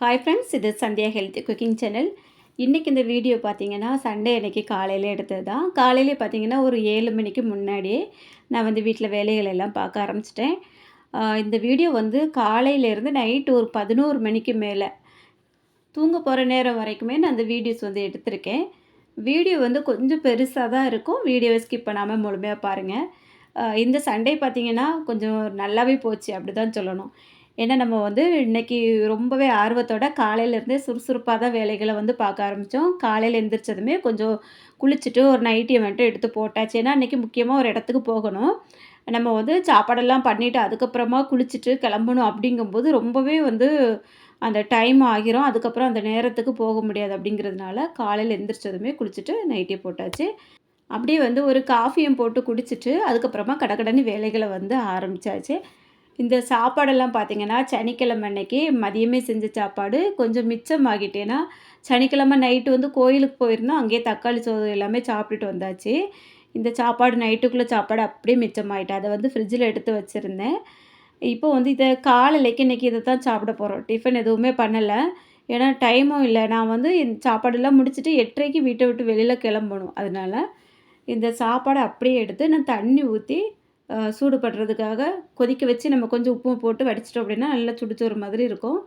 Hi friends இது Sandhya healthy cooking channel. இன்றைக்கி இந்த வீடியோ பார்த்தீங்கன்னா சண்டே அன்றைக்கி காலையில் எடுத்தது தான் காலையிலே பார்த்தீங்கன்னா ஒரு ஏழு மணிக்கு முன்னாடியே நான் வந்து வீட்டில் வேலைகள் எல்லாம் பார்க்க ஆரம்பிச்சிட்டேன். இந்த வீடியோ வந்து காலையிலேருந்து நைட்டு ஒரு பதினோரு மணிக்கு மேலே. தூங்க போகிற நேரம் வரைக்குமே நான் அந்த வீடியோஸ் வந்து எடுத்திருக்கேன். வீடியோ வந்து கொஞ்சம் பெருசாக தான் இருக்கும். வீடியோவை ஸ்கிப் பண்ணாமல் முழுமையாக பாருங்கள் இந்த சண்டே பார்த்தீங்கன்னா கொஞ்சம் நல்லாவே போச்சு அப்படி தான் சொல்லணும். ஏன்னா நம்ம வந்து இன்னைக்கு ரொம்பவே ஆர்வத்தோட காலையிலேருந்தே சுறுசுறுப்பாக தான் வேலைகளை வந்து பார்க்க ஆரம்பித்தோம் காலையில் எந்திரிச்சதுமே கொஞ்சம் குளிச்சுட்டு ஒரு நைட்டியை மட்டும் எடுத்து போட்டாச்சு. ஏன்னா இன்றைக்கி முக்கியமாக ஒரு இடத்துக்கு போகணும். நம்ம வந்து சாப்பாடெல்லாம் பண்ணிவிட்டு அதுக்கப்புறமா குளிச்சுட்டு கிளம்பணும் அப்படிங்கும்போது ரொம்பவே வந்து அந்த டைம் ஆகிரும். அதுக்கப்புறம் அந்த நேரத்துக்கு போக முடியாது அப்படிங்கிறதுனால காலையில் எந்திரிச்சதுமே குளிச்சுட்டு நைட்டியை போட்டாச்சு. அப்படியே வந்து ஒரு காஃபியும் போட்டு குடிச்சிட்டு அதுக்கப்புறமா கடகடன்னு வேலைகளை வந்து ஆரம்பிச்சாச்சு. இந்த சாப்பாடெல்லாம் பார்த்திங்கன்னா சனிக்கிழமை அன்னைக்கு மதியமே செஞ்ச சாப்பாடு. கொஞ்சம் மிச்சமாகிட்டேன்னா சனிக்கிழமை நைட்டு வந்து கோயிலுக்கு போயிருந்தோம். அங்கேயே தக்காளி சோறு எல்லாமே சாப்பிட்டுட்டு வந்தாச்சு. இந்த சாப்பாடு நைட்டுக்குள்ளே சாப்பாடு அப்படியே மிச்சமாயிட்டு அதை வந்து ஃப்ரிட்ஜில் எடுத்து வச்சுருந்தேன். இப்போ வந்து இதை காலையிலைக்கு இன்றைக்கி இதை தான் சாப்பிட போகிறோம் டிஃபன் எதுவுமே பண்ணலை. ஏன்னா டைமும் இல்லை. நான் வந்து இந்த சாப்பாடெல்லாம் முடிச்சுட்டு எட்டரைக்கு வீட்டை விட்டு வெளியில் கிளம்பணும். அதனால இந்த சாப்பாடை அப்படியே எடுத்து நான் தண்ணி ஊற்றி சூடு படுறதுக்காக கொதிக்க வச்சு நம்ம கொஞ்சம் உப்பு போட்டு வடிச்சிட்டோம் அப்படின்னா நல்லா சுடுச்சோறு மாதிரி இருக்கும்.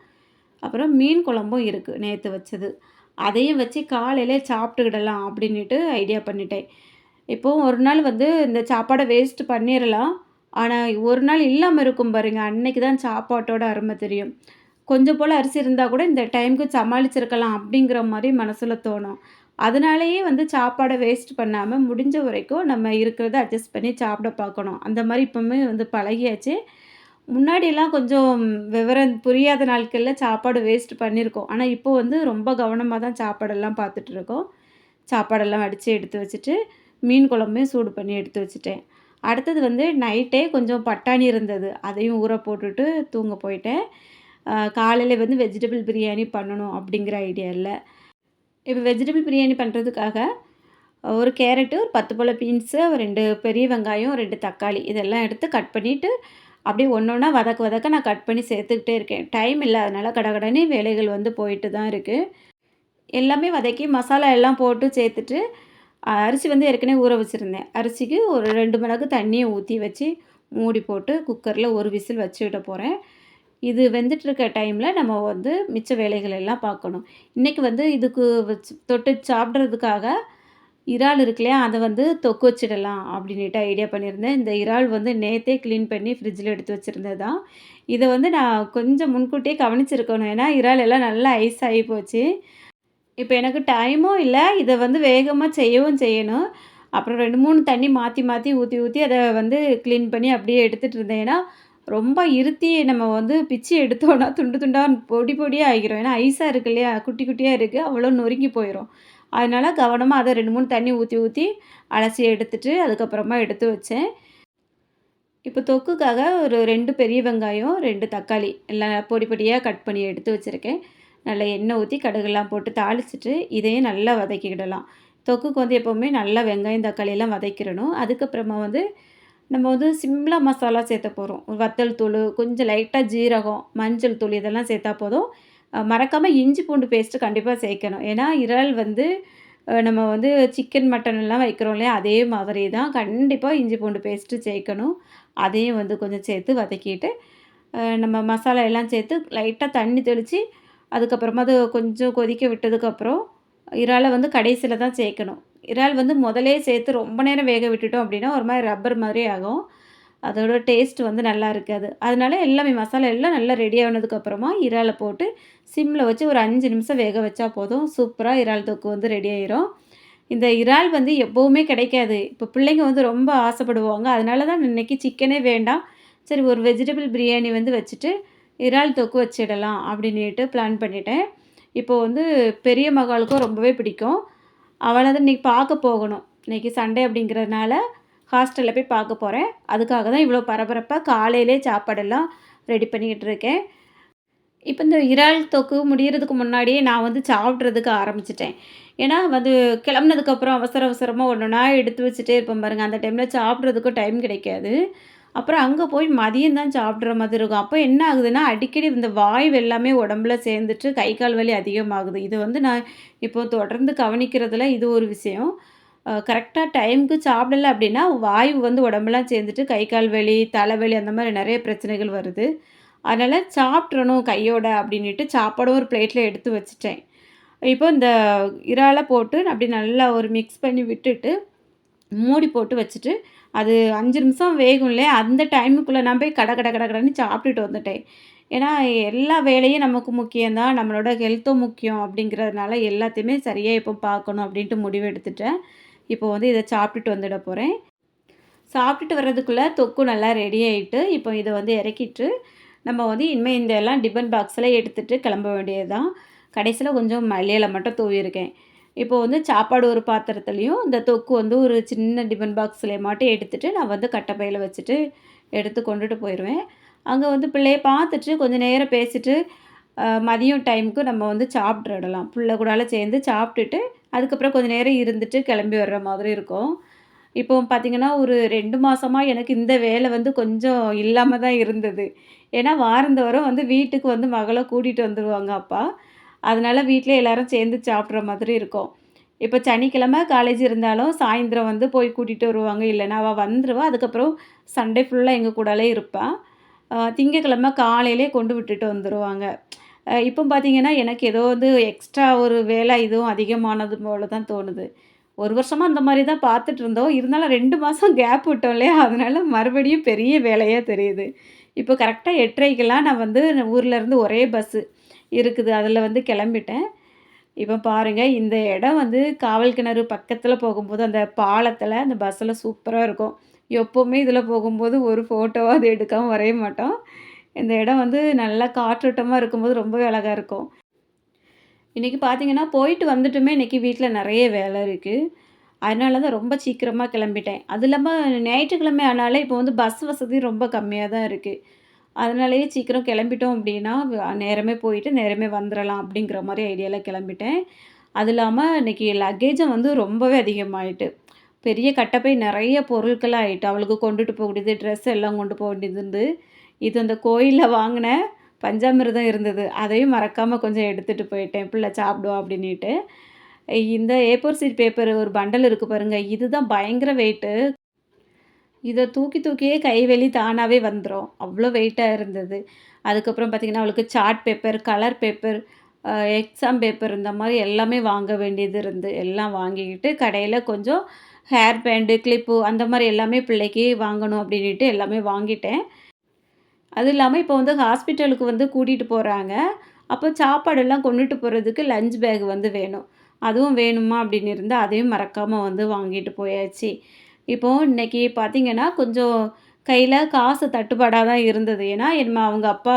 அப்புறம் மீன் குழம்பும் இருக்குது நேற்று வச்சது. அதையும் வச்சு காலையிலே சாப்பிட்டுக்கிடலாம் அப்படின்ட்டு ஐடியா பண்ணிட்டேன். இப்போது ஒரு நாள் வந்து இந்த சாப்பாடை வேஸ்ட் பண்ணிடலாம் ஆனால் ஒரு நாள் இல்லாமல் இருக்கும் பாருங்கள் அன்னைக்கு தான் சாப்பாட்டோட அருமை தெரியும். கொஞ்சம் போல் அரிசி இருந்தால் கூட இந்த டைமுக்கு சமாளிச்சிருக்கலாம் அப்படிங்கிற மாதிரி மனசில் தோணும். அதனாலேயே வந்து சாப்பாடை வேஸ்ட் பண்ணாமல் முடிஞ்ச வரைக்கும் நம்ம இருக்கிறத அட்ஜஸ்ட் பண்ணி சாப்பிட பார்க்கணும். அந்த மாதிரி இப்போவுமே வந்து பழகியாச்சு. முன்னாடியெல்லாம் கொஞ்சம் விவரம் புரியாத நாட்களில் சாப்பாடு வேஸ்ட் பண்ணியிருக்கோம். ஆனால் இப்போ வந்து ரொம்ப கவனமாக தான் சாப்பாடெல்லாம் பார்த்துட்ருக்கோம் சாப்பாடெல்லாம் அடித்து எடுத்து வச்சுட்டு மீன் குழம்பையும் சூடு பண்ணி எடுத்து வச்சுட்டேன். அடுத்தது வந்து நைட்டே கொஞ்சம் பட்டாணி இருந்தது. அதையும் ஊற போட்டுட்டு தூங்க போயிட்டேன். காலையில் வந்து வெஜிடபிள் பிரியாணி பண்ணணும் அப்படிங்கிற ஐடியா இல்லை. இப்போ வெஜிடபிள் பிரியாணி பண்ணுறதுக்காக ஒரு கேரட்டு ஒரு பத்து போல் பீன்ஸு ரெண்டு பெரிய வெங்காயம் ரெண்டு தக்காளி இதெல்லாம் எடுத்து கட் பண்ணிவிட்டு அப்படியே ஒன்று ஒன்றா வதக்க வதக்க நான் கட் பண்ணி சேர்த்துக்கிட்டே இருக்கேன். டைம் இல்லாதனால கடகடனே வேலைகள் வந்து போயிட்டு தான் இருக்குது எல்லாமே வதக்கி மசாலா எல்லாம் போட்டு சேர்த்துட்டு அரிசி வந்து ஏற்கனவே ஊற வச்சுருந்தேன். அரிசிக்கு ஒரு ரெண்டு மணக்கு தண்ணியை ஊற்றி வச்சு மூடி போட்டு குக்கரில் ஒரு விசில் வச்சு விட போகிறேன் இது வெந்துட்டு இருக்க டைமில் நம்ம வந்து மிச்ச வேலைகள் எல்லாம் பார்க்கணும். இன்றைக்கி வந்து இதுக்கு வச்சு தொட்டு சாப்பிட்றதுக்காக இறால் இருக்கு இல்லையா? அதை வந்து தொக்கு வச்சிடலாம் அப்படின்ட்டு ஐடியா பண்ணியிருந்தேன். இந்த இறால் வந்து நேற்றே க்ளீன் பண்ணி ஃப்ரிட்ஜில் எடுத்து வச்சுருந்தது தான் இதை வந்து நான் கொஞ்சம் முன்கூட்டியே கவனிச்சிருக்கணும். ஏன்னா இறால் எல்லாம் நல்லா ஐஸ் ஆகி போச்சு. இப்போ எனக்கு டைமும் இல்லை. இதை வந்து வேகமாக செய்யவும் செய்யணும். அப்புறம் ரெண்டு மூணு தண்ணி மாற்றி மாற்றி ஊற்றி ஊற்றி அதை வந்து க்ளீன் பண்ணி அப்படியே எடுத்துகிட்டு இருந்தேன். ஏன்னா ரொம்ப இருத்தி நம்ம வந்து பிச்சு எடுத்தோன்னா துண்டு துண்டாக பொடி பொடியாக ஆகிரும். ஏன்னா ஐஸாக இருக்கு இல்லையா? குட்டி குட்டியாக இருக்குது அவ்வளோ நொறுங்கி போயிடும் அதனால் கவனமாக அதை ரெண்டு மூணு தண்ணி ஊற்றி ஊற்றி அலசி எடுத்துட்டு அதுக்கப்புறமா எடுத்து வச்சேன். இப்போ தொக்குக்காக ஒரு ரெண்டு பெரிய வெங்காயம் ரெண்டு தக்காளி எல்லாம் பொடி பொடியாக கட் பண்ணி எடுத்து வச்சுருக்கேன். நல்லா எண்ணெய் ஊற்றி கடுகுலாம் போட்டு தாளிச்சிட்டு இதையும் நல்லா வதக்கிக்கிடலாம். தொக்குக்கு வந்து எப்போவுமே நல்லா வெங்காயம் தக்காளியெல்லாம் வதக்கிடணும். அதுக்கப்புறமா வந்து நம்ம வந்து சிம்லா மசாலா சேர்த்த போகிறோம் வத்தல் தூள் கொஞ்சம் லைட்டாக ஜீரகம் மஞ்சள் தூள் இதெல்லாம் சேர்த்தா போதும். மறக்காமல் இஞ்சி பூண்டு பேஸ்ட்டு கண்டிப்பாக சேர்க்கணும். ஏன்னா இறால் வந்து நம்ம வந்து சிக்கன் மட்டன் எல்லாம் வைக்கிறோம் இல்லையா? அதே மாதிரி தான் கண்டிப்பாக இஞ்சி பூண்டு பேஸ்ட்டு சேர்க்கணும். அதையும் வந்து கொஞ்சம் சேர்த்து வதக்கிட்டு நம்ம மசாலா எல்லாம் சேர்த்து லைட்டாக தண்ணி தெளித்து அதுக்கப்புறமா அது கொஞ்சம் கொதிக்க விட்டதுக்கப்புறம் இறாலை வந்து கடைசியில் தான் சேர்க்கணும். இறால் வந்து முதலே சேர்த்து ரொம்ப நேரம் வேக விட்டுட்டோம் அப்படின்னா ஒரு மாதிரி ரப்பர் மாதிரி ஆகும். அதோட டேஸ்ட் வந்து நல்லா இருக்காது. அதனால எல்லாமே மசாலா எல்லாம் நல்லா ரெடி ஆனதுக்கப்புறமா இறாலை போட்டு சிம்மில் வச்சு ஒரு அஞ்சு நிமிஷம் வேக வச்சா போதும். சூப்பராக இறால் தொக்கு வந்து ரெடி ஆயிரும். இந்த இறால் வந்து எப்போவுமே கிடைக்காது. இப்போ பிள்ளைங்க வந்து ரொம்ப ஆசைப்படுவாங்க. அதனால தான் இன்றைக்கி சிக்கனே வேண்டாம். சரி ஒரு வெஜிடபிள் பிரியாணி வந்து வச்சுட்டு இறால் தொக்கு வச்சிடலாம் அப்படின்ட்டு பிளான் பண்ணிட்டேன். இப்போது வந்து பெரிய மகளுக்கும் ரொம்பவே பிடிக்கும். அவளை தான் இன்றைக்கி பார்க்க போகணும். இன்றைக்கி சண்டே அப்படிங்கிறதுனால ஹாஸ்டலில் போய் பார்க்க போகிறேன் அதுக்காக தான் இவ்வளோ பரபரப்பாக காலையிலே சாப்பாடெல்லாம் ரெடி பண்ணிக்கிட்டு இருக்கேன். இப்போ இந்த இறால் தொக்கு முடிகிறதுக்கு முன்னாடியே நான் வந்து சாப்பிட்றதுக்கு ஆரம்பிச்சிட்டேன். ஏன்னா வந்து கிளம்புனதுக்கப்புறம் அவசர அவசரமாக ஒன்று ஒன்றா எடுத்து வச்சுட்டே இருப்பேன் பாருங்கள் அந்த டைமில் சாப்பிட்றதுக்கும் டைம் கிடைக்காது. அப்புறம் அங்கே போய் மதியம் தான் சாப்பிட்ற மாதிரி இருக்கும். அப்போ என்ன ஆகுதுன்னா, அடிக்கடி இந்த வாய்வு எல்லாமே உடம்புல சேர்ந்துட்டு கை, கால் வலி அதிகமாகுது. இது வந்து நான் இப்போ தொடர்ந்து கவனிக்கிறதுல இது ஒரு விஷயம். கரெக்டாக டைமுக்கு டைம்க்கு சாப்பிடல அப்படின்னா, வாய்வு வந்து உடம்புலாம் சேர்ந்துட்டு கை, கால் வலி, தலைவலி அந்த மாதிரி நிறைய பிரச்சனைகள் வருது. அதனால் சாப்பிட்றணும் கையோட அப்படின்ட்டு சாப்பாடும் ஒரு பிளேட்டில் எடுத்து வச்சுட்டேன். இப்போ இந்த இறால போட்டு அப்படி நல்லா ஒரு மிக்ஸ் பண்ணி விட்டுட்டு, மூடி போட்டு வச்சுட்டு, அது அஞ்சு நிமிஷம் வேகும்லே அந்த டைமுக்குள்ளே நான் போய் கட கட கட கடன்னு சாப்பிட்டுட்டு வந்துட்டேன். ஏன்னா, எல்லா வேலையும் நமக்கு முக்கியம் தான். நம்மளோட ஹெல்த்தும் முக்கியம் அப்படிங்கிறதுனால எல்லாத்தையுமே சரியாக இப்போ பார்க்கணும் அப்படின்ட்டு முடிவு எடுத்துட்டேன். இப்போ வந்து இதை சாப்பிட்டுட்டு வந்துட போகிறேன் சாப்பிட்டுட்டு வர்றதுக்குள்ளே தொக்கு நல்லா ரெடி ஆகிட்டு இப்போ இதை வந்து இறக்கிட்டு, நம்ம வந்து இனிமேல் இந்த எல்லாம் டிபன் பாக்ஸில் எடுத்துகிட்டு கிளம்ப வேண்டியது தான். கடைசியில் கொஞ்சம் மல்லி மட்டும் தூவியிருக்கேன். இப்போ வந்து சாப்பாடு ஒரு பாத்திரத்துலேயும் இந்த தொக்கு வந்து ஒரு சின்ன டிஃபன் பாக்ஸ்லேயே மாட்டி எடுத்துட்டு, நான் வந்து கட்டப்பையில் வச்சுட்டு, எடுத்து கொண்டுட்டு போயிடுவேன் அங்கே வந்து பிள்ளையை பார்த்துட்டு, கொஞ்சம் நேரம் பேசிட்டு, மதியம் டைமுக்கு நம்ம வந்து சாப்பிட்றடலாம் புள்ள கூடால சேர்ந்து சாப்பிட்டுட்டு, அதுக்கப்புறம் கொஞ்ச நேரம் இருந்துட்டு கிளம்பி வர்ற மாதிரி இருக்கும். இப்போ பார்த்திங்கன்னா ஒரு ரெண்டு மாதமாக எனக்கு இந்த வேலை வந்து கொஞ்சம் இல்லாமல் தான் இருந்தது. ஏன்னா, வாரந்தோறும் வந்து வீட்டுக்கு வந்து மகளை கூட்டிகிட்டு வந்துடுவாங்க அப்பா. அதனால் வீட்டில் எல்லோரும் சேர்ந்து சாப்பிட்ற மாதிரி இருக்கும். இப்போ சனிக்கிழமை காலேஜ் இருந்தாலும், சாயந்தரம் வந்து போய் கூட்டிகிட்டு வருவாங்க. இல்லைன்னா அவள் வந்துருவா. அதுக்கப்புறம் சண்டே ஃபுல்லாக எங்கள் கூடலே இருப்பாள் திங்கக்கிழமை காலையிலே காலையிலேயே கொண்டு விட்டுட்டு வந்துடுவாங்க இப்போ பார்த்தீங்கன்னா, எனக்கு ஏதோ வந்து எக்ஸ்ட்ரா ஒரு வேலை இதுவும் அதிகமானது போல தான் தோணுது. ஒரு வருஷமாக அந்த மாதிரி தான் பார்த்துட்டு இருந்தோம். இருந்தாலும் ரெண்டு மாதம் கேப் விட்டோம் இல்லையா, அதனால மறுபடியும் பெரிய வேலையாக தெரியுது. இப்போ கரெக்டாக எட்டரைக்கெல்லாம் நான் வந்து ஊரில் இருந்து ஒரே பஸ்ஸு இருக்குது. அதில் வந்து கிளம்பிட்டேன். இப்போ பாருங்கள் இந்த இடம் வந்து காவல் கிணறு பக்கத்தில் போகும்போது, அந்த பாலத்தில் அந்த பஸ்ஸில் சூப்பராக இருக்கும். எப்போவுமே இதில் போகும்போது ஒரு ஃபோட்டோவாக அது எடுக்காமல் வரைய மாட்டோம். இந்த இடம் வந்து நல்லா காற்றோட்டமாக இருக்கும்போது ரொம்பவே அழகாக இருக்கும். இன்னைக்கு பார்த்தீங்கன்னா, போயிட்டு வந்துட்டுமே இன்னைக்கு வீட்டில் நிறைய வேலை இருக்குது அதனால தான் ரொம்ப சீக்கிரமாக கிளம்பிட்டேன். அது இல்லாமல் ஞாயிற்றுக்கிழமை ஆனாலே இப்போ வந்து பஸ் வசதி ரொம்ப கம்மியாக தான் இருக்குது அதனாலேயே சீக்கிரம் கிளம்பிட்டோம் அப்படின்னா, நேரமே போயிட்டு நேரமே வந்துடலாம் அப்படிங்கிற மாதிரி ஐடியாவில் கிளம்பிட்டேன். அது இல்லாமல் இன்னைக்கு லக்கேஜும் வந்து ரொம்பவே அதிகமாகிட்டு பெரிய கட்டப்பை நிறைய பொருட்கள் ஆகிட்டு அவளுக்கு கொண்டுட்டு போகக்கூடியது ட்ரெஸ் எல்லாம் கொண்டு போக வேண்டியது இருந்து. இது அந்த கோயிலில் வாங்கின பஞ்சாமிர்தம் இருந்தது. அதையும் மறக்காமல் கொஞ்சம் எடுத்துகிட்டு போயிட்டேன். பிள்ளை சாப்பிடுவோம் அப்படின்ட்டு இந்த ஏப்போர் சீட் பேப்பர் ஒரு பண்டல் இருக்குது பாருங்கள் இதுதான் பயங்கர வெயிட்டு. இதை தூக்கி தூக்கியே கைவெளி தானாகவே வந்துடும் அவ்வளோ வெயிட்டாக இருந்தது. அதுக்கப்புறம் பார்த்திங்கன்னா அவளுக்கு chart paper, colour paper, exam paper இந்த மாதிரி எல்லாமே வாங்க வேண்டியது இருந்து, எல்லாம் வாங்கிக்கிட்டு கடையில் கொஞ்சம் ஹேர் பேண்டு, கிளிப்பு அந்த மாதிரி எல்லாமே பிள்ளைக்கு வாங்கணும் அப்படின்னுட்டு எல்லாமே வாங்கிட்டேன். அது இல்லாமல் இப்போ வந்து ஹாஸ்பிட்டலுக்கு வந்து கூட்டிகிட்டு போகிறாங்க அப்போ சாப்பாடெல்லாம் கொண்டுட்டு போகிறதுக்கு லஞ்ச் பேக் வந்து வேணும். அதுவும் வேணுமா அப்படின்னு இருந்தால் அதையும் மறக்காமல் வந்து வாங்கிட்டு போயாச்சு. இப்போ இன்னைக்கு பார்த்திங்கன்னா கொஞ்சம் கையில் காசு தட்டுப்பாடாக தான் இருந்தது. ஏன்னா, நம்ம அவங்க அப்பா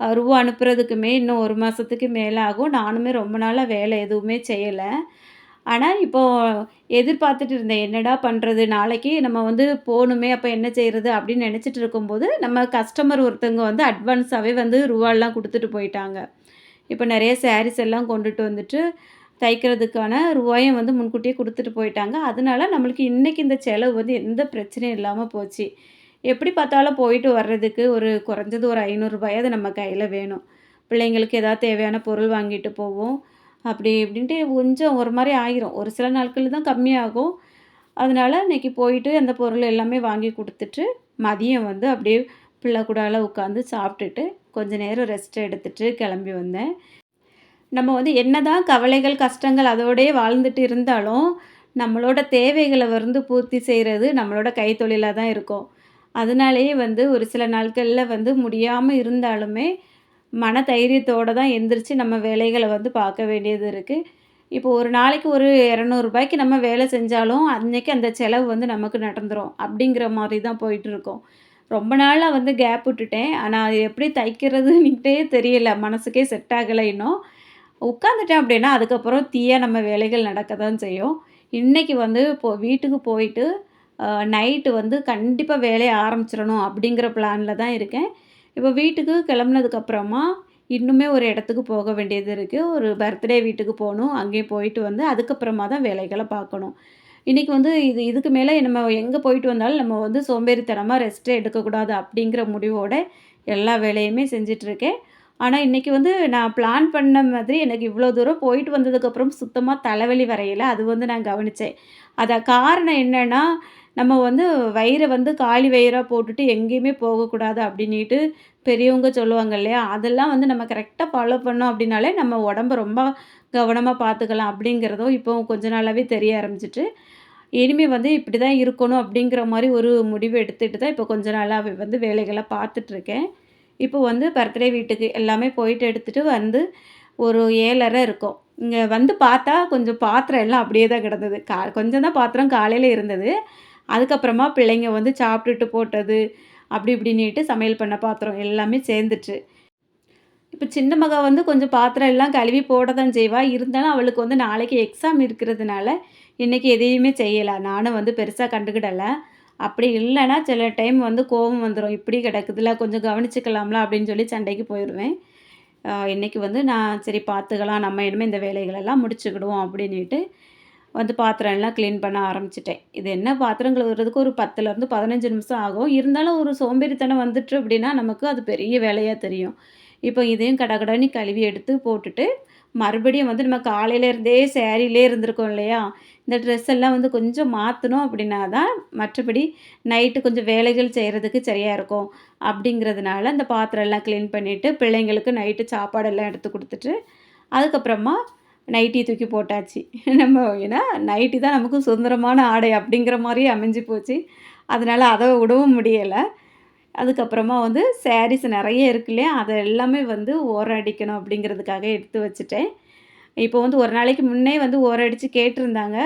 ரூபா அனுப்புறதுக்குமே இன்னும் ஒரு மாதத்துக்கு மேலே ஆகும். நானுமே ரொம்ப நாளாக வேலை எதுவுமே செய்யலை ஆனால் இப்போது எதிர்பார்த்துட்டு இருந்தேன். என்னடா பண்ணுறது நாளைக்கு நம்ம வந்து போகணுமே அப்போ என்ன செய்கிறது அப்படின்னு நினச்சிட்டு இருக்கும்போது, நம்ம கஸ்டமர் ஒருத்தவங்க வந்து அட்வான்ஸாகவே வந்து ரூபாலாம் கொடுத்துட்டு போயிட்டாங்க. இப்போ நிறைய சாரீஸ் எல்லாம் கொண்டுட்டு வந்துட்டு, தைக்கிறதுக்கான ரூபாயும் வந்து முன்கூட்டியே கொடுத்துட்டு போயிட்டாங்க. அதனால நம்மளுக்கு இன்றைக்கி இந்த செலவு வந்து எந்த பிரச்சனையும் இல்லாமல் போச்சு. எப்படி பார்த்தாலும் போயிட்டு வர்றதுக்கு ஒரு குறைஞ்சது ஒரு ஐநூறுரூபாயாவது நம்ம கையில் வேணும். பிள்ளைங்களுக்கு ஏதாவது தேவையான பொருள் வாங்கிட்டு போவோம். அப்படி இப்படின்ட்டு கொஞ்சம் ஒரு மாதிரி ஆயிரும். ஒரு சில நாட்கள் தான் கம்மியாகும். அதனால இன்னைக்கு போயிட்டு அந்த பொருள் எல்லாமே வாங்கி கொடுத்துட்டு மதியம் வந்து அப்படியே பிள்ளை கூடால உட்காந்து சாப்பிட்டுட்டு, கொஞ்சம் நேரம் ரெஸ்ட் எடுத்துகிட்டு கிளம்பி வந்தேன். நம்ம வந்து என்னதான் கவலைகள், கஷ்டங்கள் அதோடயே வாழ்ந்துட்டு இருந்தாலும், நம்மளோட தேவைகளை வந்து பூர்த்தி செய்கிறது நம்மளோட கைத்தொழிலாக தான் இருக்கும். அதனாலேயே வந்து ஒரு சில நாட்களில் வந்து முடியாமல் இருந்தாலுமே, மன தைரியத்தோட தான் எந்திரிச்சு நம்ம வேலைகளை வந்து பார்க்க வேண்டியது இருக்குது இப்போ ஒரு நாளைக்கு ஒரு இரநூறுபாய்க்கு நம்ம வேலை செஞ்சாலும், அன்றைக்கி அந்த செலவு வந்து நமக்கு நடந்துரும். அப்படிங்கிற மாதிரி தான் போயிட்டுருக்கோம் ரொம்ப நாளாக வந்து கேப் விட்டுட்டேன். ஆனால் அது எப்படி தைக்கிறதுன்னுட்டே தெரியல. மனசுக்கே செட் ஆகலை இன்னும். உட்காந்துட்டேன் அப்படின்னா, அதுக்கப்புறம் தீய நம்ம வேலைகள் நடக்க தான் செய்யும். இன்றைக்கி வந்து இப்போ வீட்டுக்கு போயிட்டு, நைட்டு வந்து கண்டிப்பாக வேலையை ஆரம்பிச்சிடணும் அப்படிங்கிற பிளானில் தான் இருக்கேன். இப்போ வீட்டுக்கு கிளம்புனதுக்கப்புறமா, இன்னுமே ஒரு இடத்துக்கு போக வேண்டியது இருக்குது ஒரு பர்த்டே வீட்டுக்கு போகணும் அங்கேயும் போயிட்டு வந்து, அதுக்கப்புறமா தான் வேலைகளை பார்க்கணும். இன்றைக்கி வந்து இது இதுக்கு மேலே நம்ம எங்கே போயிட்டு வந்தாலும் நம்ம வந்து சோம்பேறித்தனமாக ரெஸ்ட்டே எடுக்கக்கூடாது அப்படிங்கிற முடிவோடு எல்லா வேலையுமே செஞ்சிட்ருக்கேன் ஆனால் இன்றைக்கி வந்து நான் பிளான் பண்ண மாதிரி எனக்கு இவ்வளோ தூரம் போயிட்டு வந்ததுக்கப்புறம் சுத்தமாக தலைவலி வரையில. அது வந்து நான் கவனித்தேன் அதை காரணம் என்னென்னா நம்ம வந்து வயிறை வந்து காலி வயிறாக போட்டுட்டு எங்கேயுமே போகக்கூடாது அப்படின்ட்டு பெரியவங்க சொல்லுவாங்க இல்லையா? அதெல்லாம் வந்து நம்ம கரெக்டாக ஃபாலோ பண்ணோம் அப்படின்னாலே நம்ம உடம்ப ரொம்ப கவனமாக பார்த்துக்கலாம் அப்படிங்கிறதும் இப்போ கொஞ்ச நாளாகவே தெரிய ஆரம்பிச்சிட்டு இனிமேல் வந்து இப்படி தான் இருக்கணும் அப்படிங்கிற மாதிரி ஒரு முடிவு எடுத்துகிட்டு தான் இப்போ கொஞ்ச நாளாக வந்து வேலைகளை பார்த்துட்ருக்கேன் இப்போ வந்து பர்த்டே வீட்டுக்கு எல்லாமே போயிட்டு எடுத்துகிட்டு வந்து ஒரு ஏழரை இருக்கும். இங்கே வந்து பார்த்தா கொஞ்சம் பாத்திரம் எல்லாம் அப்படியே தான் கிடந்தது. கா கொஞ்சம் தான் பாத்திரம் காலையில் இருந்தது. அதுக்கப்புறமா பிள்ளைங்க வந்து சாப்பிட்டுட்டு போட்டது அப்படி இப்படின்னுட்டு சமையல் பண்ண பாத்திரம் எல்லாமே சேர்ந்துச்சு. இப்போ சின்ன மக வந்து கொஞ்சம் பாத்திரம் எல்லாம் கழுவி போட தான் செய்வாள் இருந்தாலும் அவளுக்கு வந்து நாளைக்கு எக்ஸாம் இருக்கிறதுனால இன்றைக்கி எதையுமே செய்யலை. நானும் வந்து பெருசாக கண்டுக்கிடலை. அப்படி இல்லைன்னா சில டைம் வந்து கோபம் வந்துடும் இப்படி கிடக்குதுல கொஞ்சம் கவனிச்சுக்கலாம்ல அப்படின்னு சொல்லி சண்டைக்கு போயிடுவேன். இன்றைக்கி வந்து நான் சரி பார்த்துக்கலாம் நம்ம இனிமேல் இந்த வேலைகளெல்லாம் முடிச்சுக்கிடுவோம் அப்படின்ட்டு வந்து பாத்திரம் எல்லாம் க்ளீன் பண்ண ஆரம்பிச்சிட்டேன். இது என்ன பாத்திரம் கழுவுறதுக்கு ஒரு பத்துலேருந்து பதினஞ்சு நிமிஷம் ஆகும். இருந்தாலும் ஒரு சோம்பேறித்தனம் வந்துட்டு அப்படின்னா நமக்கு அது பெரிய வேலையாக தெரியும். இப்போ இதையும் கடகடன்னு கழுவி எடுத்து போட்டுட்டு மறுபடியும் வந்து நம்ம காலையிலேருந்தே சேரீலே இருந்திருக்கோம் இல்லையா? இந்த ட்ரெஸ் எல்லாம் வந்து கொஞ்சம் மாற்றணும் அப்படின்னா தான் மற்றபடி நைட்டு கொஞ்சம் வேலைகள் செய்கிறதுக்கு சரியாக இருக்கும். அப்படிங்கிறதுனால அந்த பாத்திரம் எல்லாம் க்ளீன் பண்ணிவிட்டு பிள்ளைங்களுக்கு நைட்டு சாப்பாடெல்லாம் எடுத்து கொடுத்துட்டு அதுக்கப்புறமா நைட்டி தூக்கி போட்டாச்சு. நம்ம ஏன்னா நைட்டி தான் நமக்கு சுதந்திரமான ஆடை அப்படிங்கிற மாதிரி அமைஞ்சு போச்சு. அதனால் அதை விடவும் முடியலை. அதுக்கப்புறமா வந்து சாரீஸ் நிறைய இருக்கு இல்லையா? அதை எல்லாமே வந்து ஓரம் அடிக்கணும் அப்படிங்கிறதுக்காக எடுத்து வச்சுட்டேன். இப்போ வந்து ஒரு நாளைக்கு முன்னே வந்து ஓரம் அடித்து கேட்டிருந்தாங்க.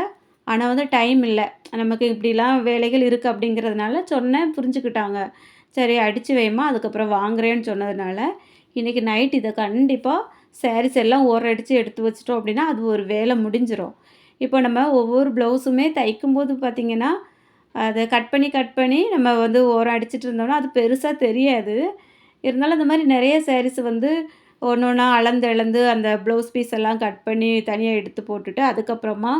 ஆனால் வந்து டைம் இல்லை. நமக்கு இப்படிலாம் வேலைகள் இருக்குது அப்படிங்கிறதுனால சொன்னேன் புரிஞ்சுக்கிட்டாங்க. சரி அடித்து வைமா அதுக்கப்புறம் வாங்குறேன்னு சொன்னதுனால இன்றைக்கி நைட் இதை கண்டிப்பாக சாரீஸ் எல்லாம் ஓரம் அடித்து எடுத்து வச்சிட்டோம் அப்படின்னா அது ஒரு வேலை முடிஞ்சிடும் இப்போ நம்ம ஒவ்வொரு ப்ளவுஸுமே தைக்கும்போது பார்த்திங்கன்னா அதை கட் பண்ணி கட் பண்ணி நம்ம வந்து ஓரம் அடிச்சிட்டு இருந்தோம்னா அது பெருசாக தெரியாது. இருந்தாலும் அந்த மாதிரி நிறைய சாரீஸ் வந்து ஒன்று ஒன்றா அளந்து இழந்து அந்த ப்ளவுஸ் பீஸ் எல்லாம் கட் பண்ணி தனியாக எடுத்து போட்டுட்டு அதுக்கப்புறமா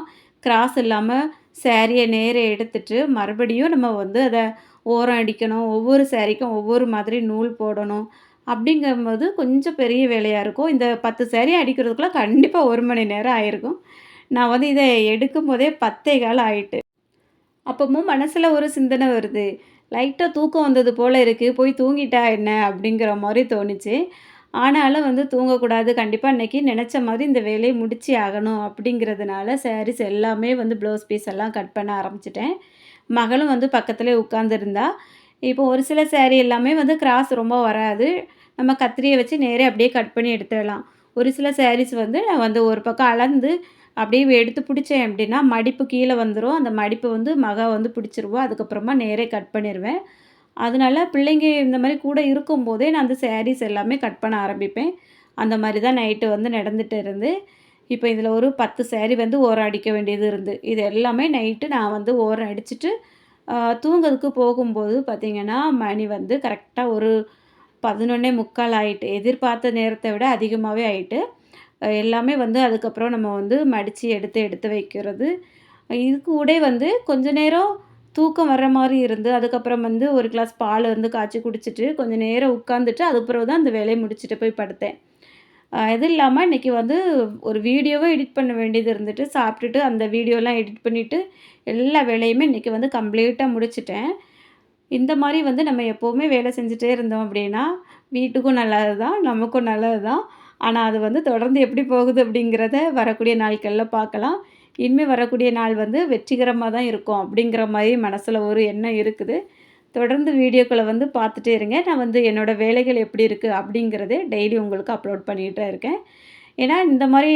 கிராஸ் இல்லாமல் சேரீயை நேர எடுத்துட்டு மறுபடியும் நம்ம வந்து அதை ஓரம் அடிக்கணும். ஒவ்வொரு சேரீக்கும் ஒவ்வொரு மாதிரி நூல் போடணும். அப்படிங்கும்போது கொஞ்சம் பெரிய வேலையாக இருக்கும். இந்த பத்து சேரீ அடிக்கிறதுக்குள்ளே கண்டிப்பாக ஒரு மணி நேரம் ஆயிருக்கும். நான் வந்து இதை எடுக்கும் போதே பத்தே காலம் ஆயிட்டு. அப்பவும் மனசில் ஒரு சிந்தனை வருது. லைட்டாக தூக்கம் வந்தது போல் இருக்குது போய் தூங்கிட்டா என்ன? அப்படிங்கிற மாதிரி தோணுச்சு. ஆனாலும் வந்து தூங்கக்கூடாது. கண்டிப்பாக இன்றைக்கி நினச்ச மாதிரி இந்த வேலையை முடிச்சு ஆகணும் அப்படிங்கிறதுனால சாரீஸ் எல்லாமே வந்து ப்ளவுஸ் பீஸ் எல்லாம் கட் பண்ண ஆரம்பிச்சிட்டேன். மகளும் வந்து பக்கத்துலேயே உட்காந்துருந்தா இப்போ ஒரு சில சேரீ எல்லாமே வந்து கிராஸ் ரொம்ப வராது. நம்ம கத்திரியை வச்சு நேரே அப்படியே கட் பண்ணி எடுத்துடலாம். ஒரு சில சாரீஸ் வந்து நான் வந்து ஒரு பக்கம் அளந்து அப்படியே எடுத்து பிடிச்சேன் அப்படின்னா மடிப்பு கீழே வந்துடும் அந்த மடிப்பு வந்து மக வந்து பிடிச்சிருவோம் அதுக்கப்புறமா நேரே கட் பண்ணிடுவேன் அதனால பிள்ளைங்க இந்த மாதிரி கூட இருக்கும்போதே நான் அந்த சாரீஸ் எல்லாமே கட் பண்ண ஆரம்பிப்பேன். அந்த மாதிரி தான் நைட்டு வந்து நடந்துகிட்டு இருந்து. இப்போ இதில் ஒரு பத்து சேரீ வந்து ஓரம் அடிக்க வேண்டியது இருந்து. இது எல்லாமே நைட்டு நான் வந்து ஓரம் அடிச்சுட்டு தூங்கிறதுக்கு போகும்போது பார்த்திங்கன்னா மணி வந்து கரெக்டாக ஒரு பதினொன்னே முக்கால் ஆகிட்டு எதிர்பார்த்த நேரத்தை விட அதிகமாகவே ஆகிட்டு எல்லாமே வந்து அதுக்கப்புறம் நம்ம வந்து மடித்து எடுத்து எடுத்து வைக்கிறது. இது கூட வந்து கொஞ்ச நேரம் தூக்கம் வர்ற மாதிரி இருந்து அதுக்கப்புறம் வந்து ஒரு கிளாஸ் பால் வந்து காய்ச்சி குடிச்சிட்டு கொஞ்சம் நேரம் உட்காந்துட்டு அதுக்கப்புறம் தான் அந்த வேலையை முடிச்சுட்டு போய் படுத்தேன். இது இல்லாமல் இன்றைக்கி வந்து ஒரு வீடியோவை எடிட் பண்ண வேண்டியது இருந்துட்டு சாப்பிட்டுட்டு அந்த வீடியோலாம் எடிட் பண்ணிவிட்டு எல்லா வேலையுமே இன்றைக்கி வந்து கம்ப்ளீட்டாக முடிச்சிட்டேன். இந்த மாதிரி வந்து நம்ம எப்போவுமே வேலை செஞ்சுட்டே இருந்தோம் அப்படின்னா வீட்டுக்கும் நல்லது தான் நமக்கும் நல்லது தான் ஆனால் அது வந்து தொடர்ந்து எப்படி போகுது அப்படிங்கிறத வரக்கூடிய நாட்களில் பார்க்கலாம். இனிமேல் வரக்கூடிய நாள் வந்து வெற்றிகரமாக தான் இருக்கும் அப்படிங்கிற மாதிரி மனசில் ஒரு எண்ணம் இருக்குது. தொடர்ந்து வீடியோக்களை வந்து பார்த்துட்டே இருங்க. நான் வந்து என்னோடய வேலைகள் எப்படி இருக்குது அப்படிங்கிறது டெய்லி உங்களுக்கு அப்லோட் பண்ணிகிட்டே இருக்கேன். ஏன்னா இந்த மாதிரி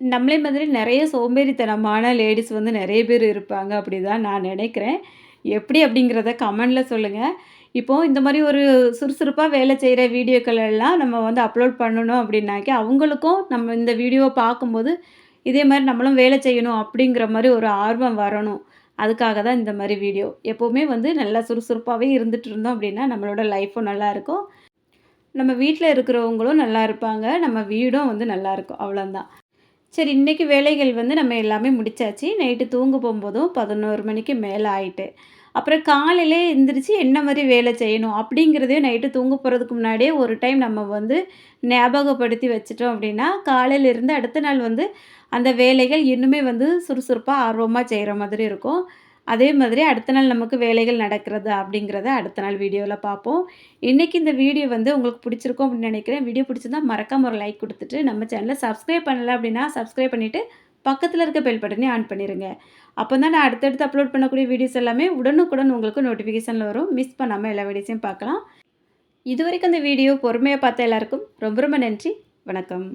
நம்மளே மாதிரி நிறைய சோம்பேறித்தனமான லேடிஸ் வந்து நிறைய பேர் இருப்பாங்க அப்படி தான் நான் நினைக்கிறேன். எப்படி அப்படிங்கிறத கமெண்டில் சொல்லுங்கள் இப்போது இந்த மாதிரி ஒரு சுறுசுறுப்பாக வேலை செய்கிற வீடியோக்கள் எல்லாம் நம்ம வந்து அப்லோட் பண்ணணும் அப்படின்னாக்கி அவங்களுக்கும் நம்ம இந்த வீடியோவை பார்க்கும்போது இதே மாதிரி நம்மளும் வேலை செய்யணும் அப்படிங்கிற மாதிரி ஒரு ஆர்வம் வரணும். அதுக்காக தான் இந்த மாதிரி வீடியோ எப்போவுமே வந்து நல்லா சுறுசுறுப்பாகவே இருந்துகிட்டு இருந்தோம் அப்படின்னா நம்மளோட லைஃப்பும் நல்லாயிருக்கும் நம்ம வீட்டில் இருக்கிறவங்களும் நல்லா இருப்பாங்க. நம்ம வீடும் வந்து நல்லாயிருக்கும் அவ்வளோதான் சரி இன்றைக்கி வேலைகள் வந்து நம்ம எல்லாமே முடிச்சாச்சு. நைட்டு தூங்க போகும்போதும் பதினோரு மணிக்கு மேலே ஆயிட்டு. அப்புறம் காலையிலே எந்திரிச்சு என்ன மாதிரி வேலை செய்யணும் அப்படிங்கிறதையும் நைட்டு தூங்க போகிறதுக்கு முன்னாடியே ஒரு டைம் நம்ம வந்து ஞாபகப்படுத்தி வச்சுட்டோம் அப்படின்னா காலையிலேருந்து அடுத்த நாள் வந்து அந்த வேலைகள் இன்னுமே வந்து சுறுசுறுப்பாக ஆர்வமாக செய்கிற மாதிரி இருக்கும். அதே மாதிரி அடுத்த நாள் நமக்கு வேலைகள் நடக்கிறது அப்படிங்கிறத அடுத்த நாள் வீடியோவில் பார்ப்போம். இன்றைக்கி இந்த வீடியோ வந்து உங்களுக்கு பிடிச்சிருக்கும் அப்படின்னு நினைக்கிறேன். வீடியோ பிடிச்சிருந்தா மறக்காம ஒரு லைக் கொடுத்துட்டு நம்ம சேனலை சப்ஸ்கிரைப் பண்ணலை அப்படின்னா சப்ஸ்கிரைப் பண்ணிவிட்டு பக்கத்தில் இருக்க பெல் பட்டனே ஆன் பண்ணிடுங்க அப்போ தான் நான் அடுத்தடுத்து அப்லோட் பண்ணக்கூடிய வீடியோஸ் எல்லாமே உடனுக்குடன் உங்களுக்கு நோட்டிஃபிகேஷனில் வரும். மிஸ் பண்ணாமல் எல்லா வீடியோஸையும் பார்க்கலாம். இது வரைக்கும் அந்த வீடியோ பொறுமையாக பார்த்த எல்லாருக்கும் ரொம்ப ரொம்ப நன்றி. வணக்கம்.